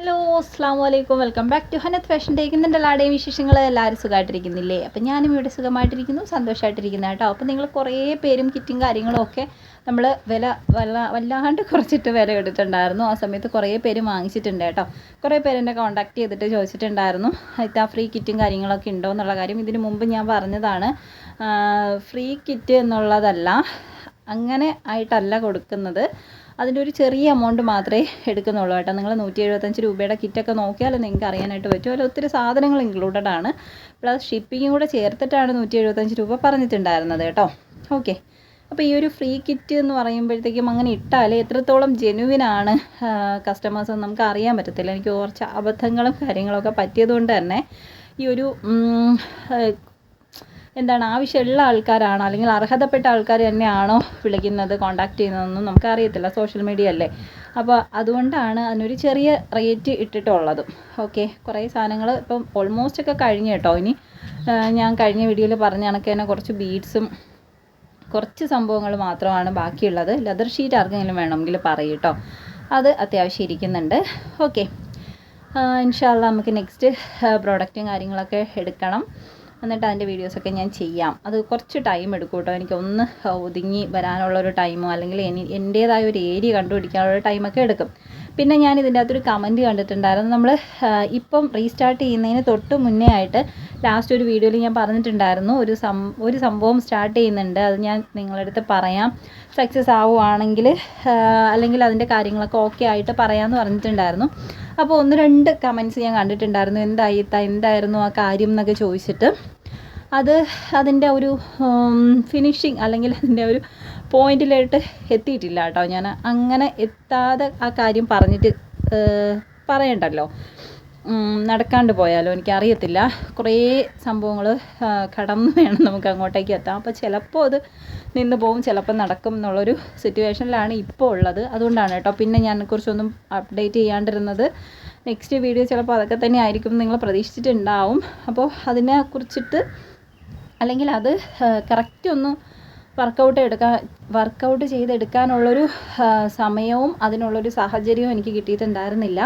Hello അസ്സാം വലൈക്കും welcome back to ഹനത് fashion take. ഇന്നിന്റെ എല്ലാവരുടെയും വിശേഷങ്ങൾ എല്ലാവരും സുഖമായിട്ടിരിക്കുന്നില്ലേ അപ്പം ഞാനും ഇവിടെ സുഖമായിട്ടിരിക്കുന്നു സന്തോഷമായിട്ടിരിക്കുന്നു കേട്ടോ. അപ്പം നിങ്ങൾ കുറേ പേരും കിറ്റും കാര്യങ്ങളും ഒക്കെ നമ്മൾ വില വല്ല വല്ലാണ്ട് കുറച്ചിട്ട് വില എടുത്തിട്ടുണ്ടായിരുന്നു. ആ സമയത്ത് കുറേ പേര് വാങ്ങിച്ചിട്ടുണ്ട് കേട്ടോ. കുറേ പേര് എന്നെ കോൺടാക്ട് ചെയ്തിട്ട് ചോദിച്ചിട്ടുണ്ടായിരുന്നു. ഇത്താ ഫ്രീ കിറ്റും കാര്യങ്ങളൊക്കെ ഉണ്ടോ എന്നുള്ള കാര്യം. ഇതിന് മുമ്പ് ഞാൻ പറഞ്ഞതാണ് ഫ്രീ കിറ്റ് എന്നുള്ളതല്ല അങ്ങനെ ആയിട്ടല്ല കൊടുക്കുന്നത്. അതിന്റെ ഒരു ചെറിയ എമൗണ്ട് മാത്രമേ എടുക്കുന്നുള്ളൂ കേട്ടോ. നിങ്ങൾ നൂറ്റി എഴുപത്തഞ്ച് രൂപയുടെ കിറ്റൊക്കെ നോക്കിയാൽ നിങ്ങൾക്ക് അറിയാനായിട്ട് പറ്റും. അതിൽ ഒത്തിരി സാധനങ്ങൾ ഇൻക്ലൂഡഡ് ആണ്. പ്ലസ് ഷിപ്പിങ്ങും കൂടെ ചേർത്തിട്ടാണ് നൂറ്റി എഴുപത്തഞ്ച് രൂപ പറഞ്ഞിട്ടുണ്ടായിരുന്നത് കേട്ടോ. ഓക്കെ അപ്പോൾ ഈ ഒരു ഫ്രീ കിറ്റ് എന്ന് പറയുമ്പോഴത്തേക്കും അങ്ങനെ ഇട്ടാൽ എത്രത്തോളം ജെനുവിനാണ് കസ്റ്റമേഴ്സ് എന്ന് നമുക്ക് അറിയാൻ പറ്റത്തില്ല. എനിക്ക് കുറച്ച് അബദ്ധങ്ങളും കാര്യങ്ങളൊക്കെ പറ്റിയതുകൊണ്ട് തന്നെ ഈ ഒരു എന്താണ് ആവശ്യമുള്ള ആൾക്കാരാണോ അല്ലെങ്കിൽ അർഹതപ്പെട്ട ആൾക്കാർ തന്നെയാണോ വിളിക്കുന്നത് കോണ്ടാക്ട് ചെയ്യുന്നതെന്നും നമുക്കറിയത്തില്ല. സോഷ്യൽ മീഡിയ അല്ലേ? അപ്പോൾ അതുകൊണ്ടാണ് അതിനൊരു ചെറിയ റേറ്റ് ഇട്ടിട്ടുള്ളതും. ഓക്കെ കുറേ സാധനങ്ങൾ ഇപ്പം ഓൾമോസ്റ്റ് ഒക്കെ കഴിഞ്ഞു കേട്ടോ. ഇനി ഞാൻ കഴിഞ്ഞ വീഡിയോയിൽ പറഞ്ഞ കണക്ക് തന്നെ കുറച്ച് ബീഡ്സും കുറച്ച് സംഭവങ്ങൾ മാത്രമാണ് ബാക്കിയുള്ളത്. ലെതർ ഷീറ്റ് ആർക്കെങ്കിലും വേണമെങ്കിൽ പറയും കേട്ടോ. അത് അത്യാവശ്യം ഇരിക്കുന്നുണ്ട്. ഓക്കെ ഇൻഷാല്ല നമുക്ക് നെക്സ്റ്റ് പ്രോഡക്റ്റും കാര്യങ്ങളൊക്കെ എടുക്കണം. എന്നിട്ട് അതിന്റെ വീഡിയോസൊക്കെ ഞാൻ ചെയ്യാം. അത് കുറച്ച് ടൈം എടുക്കും കേട്ടോ എനിക്ക് ഒന്ന് ഒതുങ്ങി വരാനുള്ളൊരു ടൈമോ അല്ലെങ്കിൽ എനി എന്റേതായ ഒരു ഏരിയ കണ്ടുപിടിക്കാനുള്ള ടൈമൊക്കെ എടുക്കും. പിന്നെ ഞാൻ ഇതിന്റെ അകത്തൊരു കമന്റ് കണ്ടിട്ടുണ്ടായിരുന്നു. നമ്മൾ ഇപ്പം റീസ്റ്റാർട്ട് ചെയ്യുന്നതിന് തൊട്ട് മുന്നേ ആയിട്ട് ലാസ്റ്റ് ഒരു വീഡിയോയിൽ ഞാൻ പറഞ്ഞിട്ടുണ്ടായിരുന്നു. ഒരു സം ഒരു സംഭവം സ്റ്റാർട്ട് ചെയ്യുന്നുണ്ട്. അത് ഞാൻ നിങ്ങളുടെ അടുത്ത് പറയാം. സക്സസ് ആവുകയാണെങ്കിൽ അല്ലെങ്കിൽ അതിന്റെ കാര്യങ്ങളൊക്കെ ഓക്കെ ആയിട്ട് പറയാമെന്ന് പറഞ്ഞിട്ടുണ്ടായിരുന്നു. അപ്പോൾ ഒന്ന് രണ്ട് കമന്റ്സ് ഞാൻ കണ്ടിട്ടുണ്ടായിരുന്നു. എന്തായി എന്തായിരുന്നു ആ കാര്യം എന്നൊക്കെ ചോദിച്ചിട്ട്. അത് അതിന്റെ ഒരു ഫിനിഷിങ് അല്ലെങ്കിൽ അതിന്റെ ഒരു പോയിന്റിലായിട്ട് എത്തിയിട്ടില്ല കേട്ടോ. ഞാൻ അങ്ങനെ എത്താതെ ആ കാര്യം പറഞ്ഞിട്ട് പറയണ്ടല്ലോ. നടക്കാണ്ട് പോയാലോ? എനിക്കറിയത്തില്ല. കുറേ സംഭവങ്ങൾ കടന്ന് വേണം നമുക്ക് അങ്ങോട്ടേക്ക് എത്താം അപ്പോൾ ചിലപ്പോൾ അത് നിന്ന് പോകും ചിലപ്പോൾ നടക്കും എന്നുള്ളൊരു സിറ്റുവേഷനിലാണ് ഇപ്പോൾ ഉള്ളത്. അതുകൊണ്ടാണ് കേട്ടോ. പിന്നെ ഞാൻ കുറിച്ചൊന്നും അപ്ഡേറ്റ് ചെയ്യാണ്ടിരുന്നത്. നെക്സ്റ്റ് വീഡിയോ ചിലപ്പോൾ അതൊക്കെ തന്നെ ആയിരിക്കും നിങ്ങൾ പ്രതീക്ഷിച്ചിട്ടുണ്ടാവും. അപ്പോൾ അതിനെ കുറിച്ചിട്ട് അല്ലെങ്കിൽ അത് കറക്റ്റ് ഒന്ന് വർക്കൗട്ട് എടുക്കാൻ വർക്കൗട്ട് ചെയ്തെടുക്കാനുള്ളൊരു സമയവും അതിനുള്ളൊരു സാഹചര്യവും എനിക്ക് കിട്ടിയിട്ടുണ്ടായിരുന്നില്ല.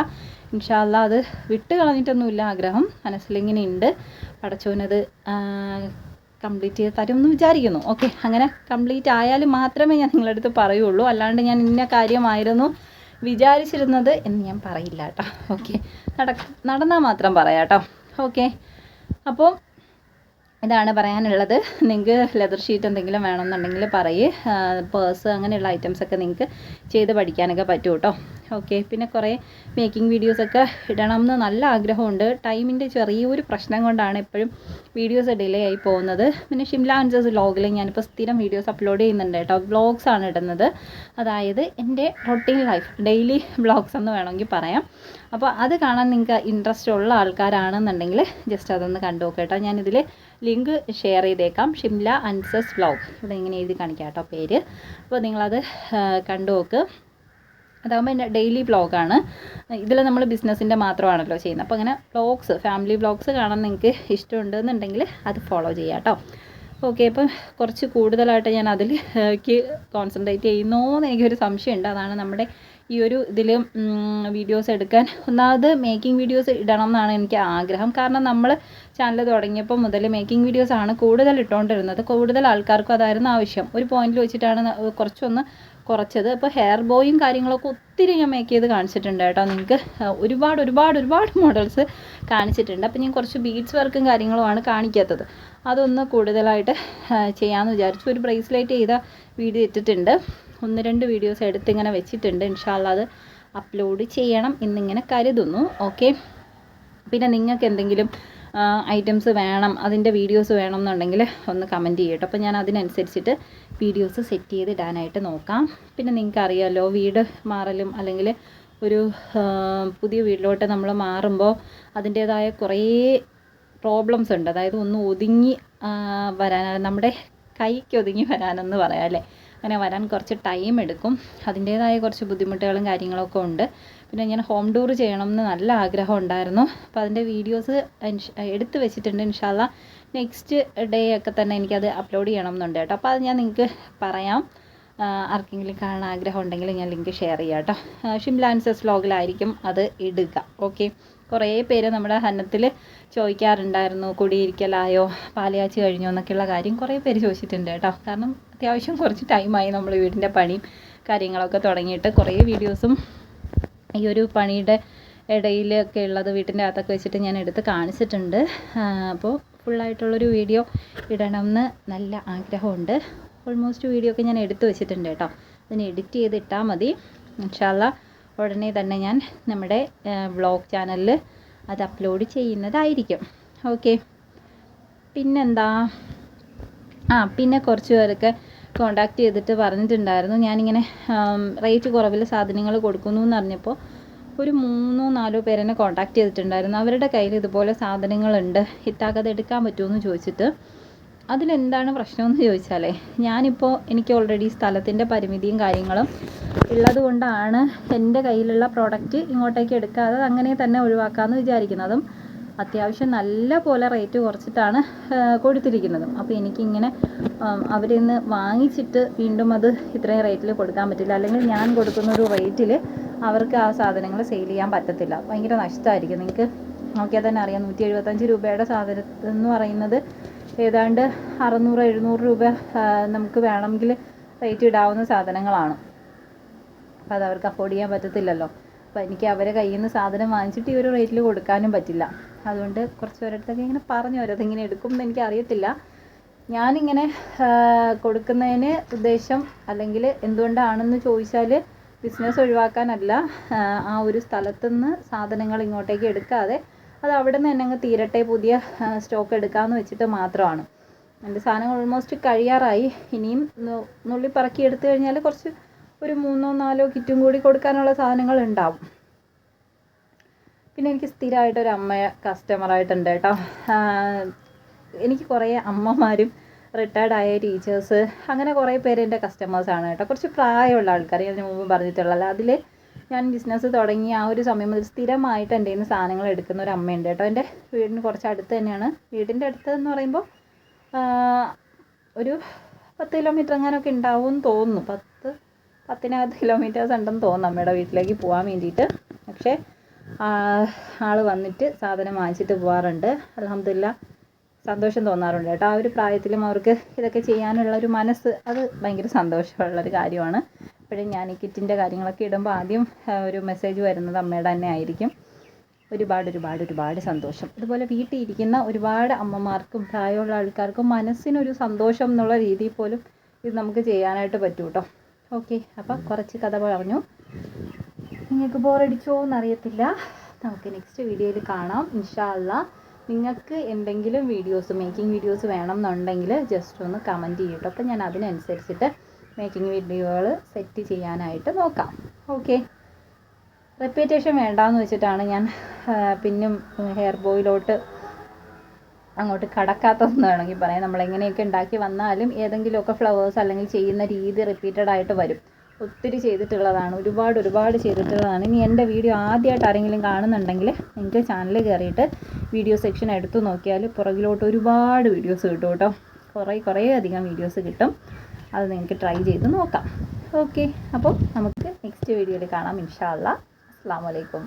ഇൻഷാല്ല അത് വിട്ട് കളഞ്ഞിട്ടൊന്നുമില്ല ആഗ്രഹം. മനസ്സിലിങ്ങനെ ഉണ്ട് പടച്ചോനത് കംപ്ലീറ്റ് ചെയ്ത് തരും എന്ന് വിചാരിക്കുന്നു. ഓക്കെ അങ്ങനെ കംപ്ലീറ്റ് ആയാലും മാത്രമേ ഞാൻ നിങ്ങളുടെ അടുത്ത് പറയുള്ളൂ. അല്ലാണ്ട് ഞാൻ ഇന്ന കാര്യമായിരുന്നു വിചാരിച്ചിരുന്നത് എന്ന് ഞാൻ പറയില്ല കേട്ടോ. ഓക്കെ നടക്ക നടന്നാൽ മാത്രം പറയാം കേട്ടോ. ഓക്കെ അപ്പോൾ ഇതാണ് പറയാനുള്ളത്. നിങ്ങൾക്ക് ലെതർ ഷീറ്റ് എന്തെങ്കിലും വേണമെന്നുണ്ടെങ്കിൽ പറയേ. പേഴ്സ് അങ്ങനെയുള്ള ഐറ്റംസൊക്കെ നിങ്ങൾക്ക് ചെയ്ത് പഠിക്കാനൊക്കെ പറ്റും കേട്ടോ ഓക്കെ പിന്നെ കുറേ മേക്കിംഗ് വീഡിയോസൊക്കെ ഇടണം എന്ന് നല്ല ആഗ്രഹമുണ്ട്. ടൈമിന്റെ ചെറിയൊരു പ്രശ്നം കൊണ്ടാണ് എപ്പോഴും വീഡിയോസ് ഡിലേ ആയി പോകുന്നത്. പിന്നെ ഷിംല ആൻസേഴ്സ് വ്ലോഗിൽ ഞാനിപ്പോൾ സ്ഥിരം വീഡിയോസ് അപ്ലോഡ് ചെയ്യുന്നുണ്ട് കേട്ടോ. വ്ലോഗ്സ് ആണ് ഇടുന്നത്. അതായത് എന്റെ റൊട്ടീൻ ലൈഫ് ഡെയിലി വ്ലോഗ്സ് എന്ന് വേണമെങ്കിൽ പറയാം. അപ്പോൾ അത് കാണാൻ നിങ്ങൾക്ക് ഇൻട്രസ്റ്റ് ഉള്ള ആൾക്കാരാണെന്നുണ്ടെങ്കിൽ ജസ്റ്റ് അതൊന്ന് കണ്ടു നോക്കട്ടോ കേട്ടോ. ഞാനിതിൽ ലിങ്ക് ഷെയർ ചെയ്തേക്കാം. ഷിംല അൻസസ് വ്ലോഗ് ഇവിടെ ഇങ്ങനെ എഴുതി കാണിക്കാം കേട്ടോ പേര്. അപ്പോൾ നിങ്ങളത് കണ്ടു നോക്ക്. അതാകുമ്പോൾ എന്റെ ഡെയിലി വ്ളോഗാണ് ഇതിൽ നമ്മൾ ബിസിനസ്സിന്റെ മാത്രമാണല്ലോ ചെയ്യുന്നത്. അപ്പോൾ അങ്ങനെ വ്ളോഗ്സ് ഫാമിലി വ്ളോഗ്സ് കാണാൻ നിങ്ങൾക്ക് ഇഷ്ടമുണ്ടെന്നുണ്ടെങ്കിൽ അത് ഫോളോ ചെയ്യാം കേട്ടോ ഓക്കെ അപ്പം കുറച്ച് കൂടുതലായിട്ട് ഞാൻ അതിൽ കോൺസെൻട്രേറ്റ് ചെയ്യുന്നോ എന്ന് എനിക്കൊരു സംശയമുണ്ട് അതാണ് നമ്മുടെ ഈ ഒരു ഇതിൽ വീഡിയോസ് എടുക്കാൻ. ഒന്നാമത് മേക്കിംഗ് വീഡിയോസ് ഇടണം എന്നാണ് എനിക്ക് ആഗ്രഹം. കാരണം നമ്മൾ ചാനൽ തുടങ്ങിയപ്പോൾ മുതൽ മേക്കിംഗ് വീഡിയോസ് ആണ് കൂടുതൽ ഇട്ടുകൊണ്ടിരുന്നത്. കൂടുതൽ ആൾക്കാർക്കും അതായിരുന്നു ആവശ്യം. ഒരു പോയിന്റിൽ വെച്ചിട്ടാണ് കുറച്ചൊന്ന് കുറച്ചത്. അപ്പോൾ ഹെയർ ബോയും കാര്യങ്ങളൊക്കെ ഒത്തിരി ഞാൻ മേക്ക് ചെയ്ത് കാണിച്ചിട്ടുണ്ട് കേട്ടോ. നിങ്ങൾക്ക് ഒരുപാട് ഒരുപാട് ഒരുപാട് മോഡൽസ് കാണിച്ചിട്ടുണ്ട്. അപ്പോൾ ഞാൻ കുറച്ച് ബീഡ്സ് വർക്കും കാര്യങ്ങളുമാണ് കാണിക്കാത്തത്. അതൊന്ന് കൂടുതലായിട്ട് ചെയ്യാമെന്ന് വിചാരിച്ചു. ഒരു ബ്രേസ്ലെറ്റ് ചെയ്ത വീഡിയോ ഇട്ടിട്ടുണ്ട്. ഒന്ന് രണ്ട് വീഡിയോസ് എടുത്ത് ഇങ്ങനെ വെച്ചിട്ടുണ്ട്. ഇൻഷാല്ല അത് അപ്ലോഡ് ചെയ്യണം എന്നിങ്ങനെ കരുതുന്നു. ഓക്കെ പിന്നെ നിങ്ങൾക്ക് എന്തെങ്കിലും ഐറ്റംസ് വേണം അതിന്റെ വീഡിയോസ് വേണം എന്നുണ്ടെങ്കിൽ ഒന്ന് കമന്റ് ചെയ്യട്ടോ അപ്പോൾ ഞാൻ അതിനനുസരിച്ചിട്ട് വീഡിയോസ് സെറ്റ് ചെയ്ത് ഇടാനായിട്ട് നോക്കാം. പിന്നെ നിങ്ങൾക്ക് അറിയാമല്ലോ വീട് മാറലും അല്ലെങ്കിൽ ഒരു പുതിയ വീട്ടിലോട്ട് നമ്മൾ മാറുമ്പോൾ അതിന്റേതായ കുറേ പ്രോബ്ലംസ് ഉണ്ട്. അതായത് ഒന്ന് ഒതുങ്ങി വരാൻ നമ്മുടെ കൈക്ക് ഒതുങ്ങി വരാനെന്ന് പറയാം അല്ലേ? അങ്ങനെ വരാൻ കുറച്ച് ടൈം എടുക്കും. അതിന്റേതായ കുറച്ച് ബുദ്ധിമുട്ടുകളും കാര്യങ്ങളൊക്കെ ഉണ്ട്. പിന്നെ ഞാൻ ഹോം ടൂർ ചെയ്യണം എന്ന് നല്ല ആഗ്രഹം ഉണ്ടായിരുന്നു. അപ്പോൾ അതിന്റെ വീഡിയോസ് എടുത്ത് വെച്ചിട്ടുണ്ട്. ഇൻഷാല്ല നെക്സ്റ്റ് ഡേ ഒക്കെ തന്നെ എനിക്കത് അപ്ലോഡ് ചെയ്യണം എന്നുണ്ട് കേട്ടോ. അപ്പോൾ അത് ഞാൻ നിങ്ങൾക്ക് പറയാം. ആർക്കെങ്കിലും കാണാൻ ആഗ്രഹം ഉണ്ടെങ്കിൽ ഞാൻ ലിങ്ക് ഷെയർ ചെയ്യാം കേട്ടോ ഷിംലാൻസസ് വ്ലോഗിലായിരിക്കും അത് ഇടുക ഓക്കെ കുറേ പേര് നമ്മുടെ ഹന്നത്തിൽ ചോദിക്കാറുണ്ടായിരുന്നു കുടിയിരിക്കലായോ? പാലയാച്ചി കഴിഞ്ഞോ? എന്നൊക്കെയുള്ള കാര്യം കുറേ പേര് ചോദിച്ചിട്ടുണ്ട് കേട്ടോ കാരണം അത്യാവശ്യം കുറച്ച് ടൈമായി നമ്മൾ വീടിന്റെ പണിയും കാര്യങ്ങളൊക്കെ തുടങ്ങിയിട്ട് കുറേ വീഡിയോസും ഈ ഒരു പണിയുടെ ഇടയിലൊക്കെ ഉള്ളത് വീട്ടിന്റെ അകത്തൊക്കെ വെച്ചിട്ട് ഞാൻ എടുത്ത് കാണിച്ചിട്ടുണ്ട്. അപ്പോൾ ഫുള്ളായിട്ടുള്ളൊരു വീഡിയോ ഇടണമെന്ന് നല്ല ആഗ്രഹമുണ്ട്. ഓൾമോസ്റ്റ് വീഡിയോ ഒക്കെ ഞാൻ എടുത്തു വെച്ചിട്ടുണ്ട് കേട്ടോ. അതിന് എഡിറ്റ് ചെയ്ത് ഇട്ടാൽ മതി. ഇൻഷാല്ല ഉടനെ തന്നെ ഞാൻ നമ്മുടെ വ്ളോഗ് ചാനലിൽ അത് അപ്ലോഡ് ചെയ്യുന്നതായിരിക്കും. ഓക്കെ പിന്നെന്താ? ആ പിന്നെ കുറച്ച് പേരൊക്കെ കോണ്ടാക്ട് ചെയ്തിട്ട് പറഞ്ഞിട്ടുണ്ടായിരുന്നു. ഞാനിങ്ങനെ റേറ്റ് കുറവിൽ സാധനങ്ങൾ കൊടുക്കുന്നു എന്ന് അറിഞ്ഞപ്പോൾ ഒരു മൂന്നോ നാലോ പേരെന്നെ കോണ്ടാക്ട് ചെയ്തിട്ടുണ്ടായിരുന്നു. അവരുടെ കയ്യിൽ ഇതുപോലെ സാധനങ്ങളുണ്ട്. ഇത്താക്കത് എടുക്കാൻ പറ്റുമോ എന്ന് ചോദിച്ചിട്ട് അതിലെന്താണ് പ്രശ്നമെന്ന് ചോദിച്ചാലേ ഞാനിപ്പോൾ എനിക്ക് ഓൾറെഡി സ്ഥലത്തിന്റെ പരിമിതിയും കാര്യങ്ങളും ഉള്ളത് കൊണ്ടാണ് എന്റെ കയ്യിലുള്ള പ്രോഡക്റ്റ് ഇങ്ങോട്ടേക്ക് എടുക്കാതെ അങ്ങനെ തന്നെ ഒഴിവാക്കാമെന്ന് വിചാരിക്കുന്നതും അത്യാവശ്യം നല്ല പോലെ റേറ്റ് കുറച്ചിട്ടാണ് കൊടുത്തിരിക്കുന്നതും. അപ്പോൾ എനിക്കിങ്ങനെ അവരിൽ നിന്ന് വാങ്ങിച്ചിട്ട് വീണ്ടും അത് ഇത്രയും റേറ്റിൽ കൊടുക്കാൻ പറ്റില്ല. അല്ലെങ്കിൽ ഞാൻ കൊടുക്കുന്ന ഒരു റേറ്റിൽ അവർക്ക് ആ സാധനങ്ങൾ സെയിൽ ചെയ്യാൻ പറ്റത്തില്ല. ഭയങ്കര നഷ്ടമായിരിക്കും നിങ്ങൾക്ക് നോക്കിയാൽ തന്നെ അറിയാം. നൂറ്റി എഴുപത്തഞ്ച് രൂപയുടെ സാധനം എന്ന് പറയുന്നത് ഏതാണ്ട് അറുന്നൂറ് എഴുന്നൂറ് രൂപ നമുക്ക് വേണമെങ്കിൽ റേറ്റ് ഇടാവുന്ന സാധനങ്ങളാണ്. അപ്പോൾ അത് അവർക്ക് അഫോർഡ് ചെയ്യാൻ പറ്റത്തില്ലല്ലോ. അപ്പോൾ എനിക്ക് അവരെ കയ്യിൽ നിന്ന് സാധനം വാങ്ങിച്ചിട്ട് ഈ ഒരു റേറ്റിൽ കൊടുക്കാനും പറ്റില്ല. അതുകൊണ്ട് കുറച്ച് പേരടുത്തൊക്കെ ഇങ്ങനെ പറഞ്ഞു വരും അതിങ്ങനെ എടുക്കും എന്ന് എനിക്ക് അറിയത്തില്ല. ഞാനിങ്ങനെ കൊടുക്കുന്നതിന് ഉദ്ദേശം അല്ലെങ്കിൽ എന്തുകൊണ്ടാണെന്ന് ചോദിച്ചാൽ ബിസിനസ് ഒഴിവാക്കാനല്ല ആ ഒരു സ്ഥലത്തുനിന്ന് സാധനങ്ങൾ ഇങ്ങോട്ടേക്ക് എടുക്കാതെ അത് അവിടെ നിന്ന് തന്നെ അങ്ങ് തീരട്ടെ പുതിയ സ്റ്റോക്ക് എടുക്കാമെന്ന് വെച്ചിട്ട് മാത്രമാണ്. എന്റെ സാധനങ്ങൾ ഓൾമോസ്റ്റ് കഴിയാറായി. ഇനിയും നുള്ളി പറക്കി എടുത്തു കഴിഞ്ഞാൽ കുറച്ച് ഒരു മൂന്നോ നാലോ കിറ്റും കൂടി കൊടുക്കാനുള്ള സാധനങ്ങൾ ഉണ്ടാവും. പിന്നെ എനിക്ക് സ്ഥിരമായിട്ട് ഒരു അമ്മ കസ്റ്റമറായിട്ടുണ്ട് കേട്ടോ. എനിക്ക് കുറേ അമ്മമാരും റിട്ടയർഡ് ആയ ടീച്ചേഴ്സ് അങ്ങനെ കുറേ പേര് എന്റെ കസ്റ്റമേഴ്സാണ് കേട്ടോ. കുറച്ച് പ്രായമുള്ള ആൾക്കാർ ഞാൻ മുമ്പ് പറഞ്ഞിട്ടുള്ളത് അതിൽ ഞാൻ ബിസിനസ് തുടങ്ങി ആ ഒരു സമയം മുതൽ സ്ഥിരമായിട്ട് എന്റെ നിന്ന് സാധനങ്ങൾ എടുക്കുന്ന ഒരു അമ്മയുണ്ട് കേട്ടോ. എന്റെ വീടിന് കുറച്ച് അടുത്ത് തന്നെയാണ്. വീടിന്റെ അടുത്ത് എന്ന് പറയുമ്പോൾ ഒരു പത്ത് കിലോമീറ്റർ അങ്ങനെയൊക്കെ ഉണ്ടാവും എന്ന് തോന്നുന്നു. പത്ത് പത്തിനകത്ത് കിലോമീറ്റേഴ്സ് ഉണ്ടെന്ന് തോന്നുന്നു അമ്മയുടെ വീട്ടിലേക്ക് പോകാൻ വേണ്ടിയിട്ട്. പക്ഷേ ആൾ വന്നിട്ട് സാധനം വാങ്ങിച്ചിട്ട് പോകാറുണ്ട് അലഹമില്ല സന്തോഷം തോന്നാറുണ്ട് കേട്ടോ. ആ ഒരു പ്രായത്തിലും അവർക്ക് ഇതൊക്കെ ചെയ്യാനുള്ള ഒരു മനസ്സ് അത് ഭയങ്കര സന്തോഷമുള്ളൊരു കാര്യമാണ്. എപ്പോഴും ഞാൻ ഈ കിറ്റിന്റെ കാര്യങ്ങളൊക്കെ ഇടുമ്പോൾ ആദ്യം ഒരു മെസ്സേജ് വരുന്നത് അമ്മയുടെ തന്നെ ആയിരിക്കും. ഒരുപാട് ഒരുപാട് ഒരുപാട് സന്തോഷം. അതുപോലെ വീട്ടിൽ ഇരിക്കുന്ന ഒരുപാട് അമ്മമാർക്കും പ്രായമുള്ള ആൾക്കാർക്കും മനസ്സിനൊരു സന്തോഷം എന്നുള്ള രീതിയിൽ പോലും ഇത് നമുക്ക് ചെയ്യാനായിട്ട് പറ്റും കേട്ടോ ഓക്കെ അപ്പം കുറച്ച് കഥ പറഞ്ഞു. നിങ്ങൾക്ക് ബോറടിച്ചോ എന്നറിയത്തില്ല. നമുക്ക് നെക്സ്റ്റ് വീഡിയോയിൽ കാണാം. ഇൻഷാല്ല നിങ്ങൾക്ക് എന്തെങ്കിലും വീഡിയോസ് മേക്കിംഗ് വീഡിയോസ് വേണം എന്നുണ്ടെങ്കിൽ ജസ്റ്റ് ഒന്ന് കമന്റ് ചെയ്യട്ടോ അപ്പം ഞാൻ അതിനനുസരിച്ചിട്ട് മേക്കിംഗ് വീഡിയോകൾ സെറ്റ് ചെയ്യാനായിട്ട് നോക്കാം. ഓക്കെ റെപ്യൂട്ടേഷൻ വേണ്ടാന്ന് വെച്ചിട്ടാണ് ഞാൻ പിന്നും ഹെയർ ബോയിലോട്ട് അങ്ങോട്ട് കടക്കാത്തതെന്ന് വേണമെങ്കിൽ പറയാം. നമ്മൾ എങ്ങനെയൊക്കെ ഉണ്ടാക്കി വന്നാലും ഏതെങ്കിലുമൊക്കെ ഫ്ലവേഴ്സ് അല്ലെങ്കിൽ ചെയ്യുന്ന രീതി റിപ്പീറ്റഡ് ആയിട്ട് വരും. ഒത്തിരി ചെയ്തിട്ടുള്ളതാണ്. ഒരുപാട് ഒരുപാട് ചെയ്തിട്ടുള്ളതാണ്. ഇനി എന്റെ വീഡിയോ ആദ്യമായിട്ട് ആരെങ്കിലും കാണുന്നുണ്ടെങ്കിൽ നിങ്ങൾക്ക് ചാനൽ കയറിയിട്ട് വീഡിയോ സെക്ഷൻ എടുത്തു നോക്കിയാൽ പുറകിലോട്ട് ഒരുപാട് വീഡിയോസ് കിട്ടും കേട്ടോ. കുറേ കുറേ അധികം വീഡിയോസ് കിട്ടും. അത് നിങ്ങൾക്ക് ട്രൈ ചെയ്ത് നോക്കാം. ഓക്കെ അപ്പോൾ നമുക്ക് നെക്സ്റ്റ് വീഡിയോയിൽ കാണാം ഇൻഷാ അല്ലാ അസ്സാം വലൈക്കും